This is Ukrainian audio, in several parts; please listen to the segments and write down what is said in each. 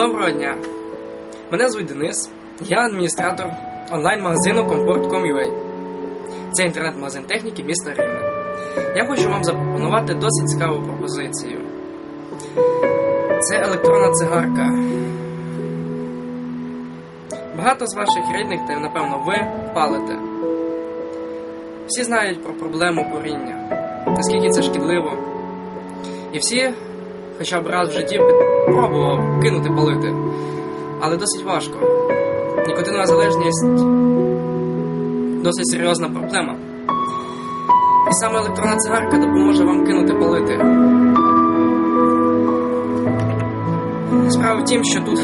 Доброго дня! Мене звуть Денис, я адміністратор онлайн-магазину Comfort.com.ua. Це інтернет-магазин техніки міста Рівне. Я хочу вам запропонувати досить цікаву пропозицію. Це електронна цигарка. Багато з ваших рідних, та напевно ви палите. Всі знають про проблему куріння, наскільки це шкідливо. І всі хоча б раз в житті пробував кинути палити, але досить важко. Нікотинова залежність досить серйозна проблема. І саме електронна цигарка допоможе вам кинути палити. Справа в тім, що тут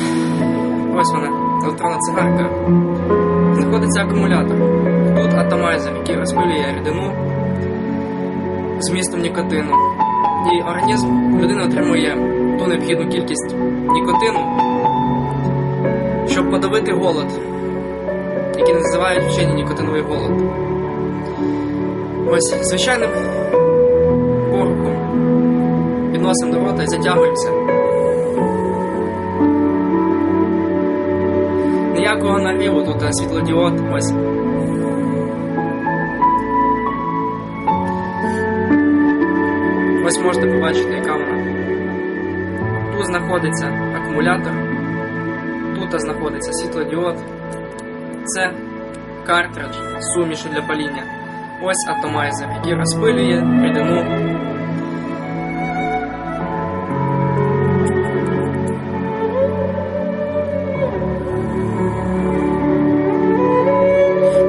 ось вона, електронна цигарка, знаходиться акумулятор. Тут атомайзер, який розпилює рідину з містом нікотину. І організм людини отримує ту необхідну кількість нікотину, щоб подавити голод, який називають вчені нікотиновий голод. Ось звичайним порохом підносимо до рота і затягуємося. Ніякого нагріву тут світлодіод ось. Ось можете побачити, вона. Тут знаходиться акумулятор, тут знаходиться світлодіод. Це картридж з суміші для паління. Ось атомайзер, який розпилює рідину.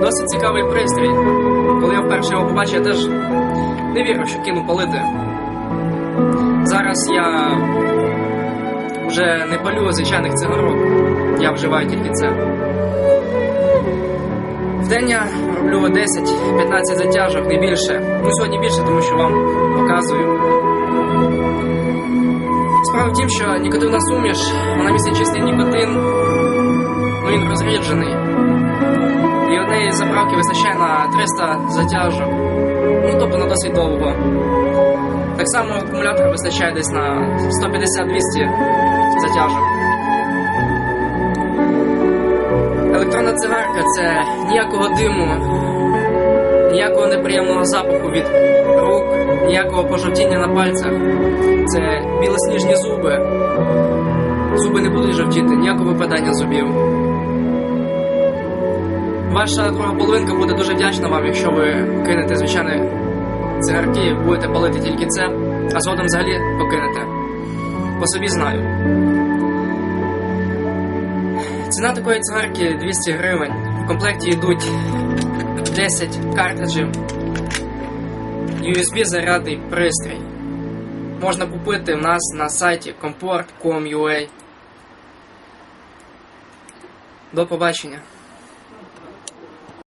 Досить цікавий пристрій. Коли я вперше його побачив, я теж не вірив, що кину палити. Зараз я вже не палю звичайних цигарок, я вживаю тільки це. В день я роблю 10-15 затяжок, не більше. Ну сьогодні більше, тому що вам показую. Справа в тім, що нікотинна суміш, вона містить чистий нікотин, ну він розріджений. І однієї заправки вистачає на 300 затяжок, ну тобто на досить довго. Так само акумулятор вистачає десь на 150-200 затяжок. Електронна цигарка це ніякого диму, ніякого неприємного запаху від рук, ніякого пожовтіння на пальцях. Це білосніжні зуби. Зуби не будуть жовтіти, ніякого випадання зубів. Ваша друга половинка буде дуже вдячна вам, якщо ви кинете звичайні цигарки, будете палити тільки це, а згодом взагалі покинете. По собі знаю. Ціна такої цигарки 200 гривень. В комплекті йдуть 10 картриджів, USB зарядний пристрій. Можна купити в нас на сайті comport.com.ua. До побачення.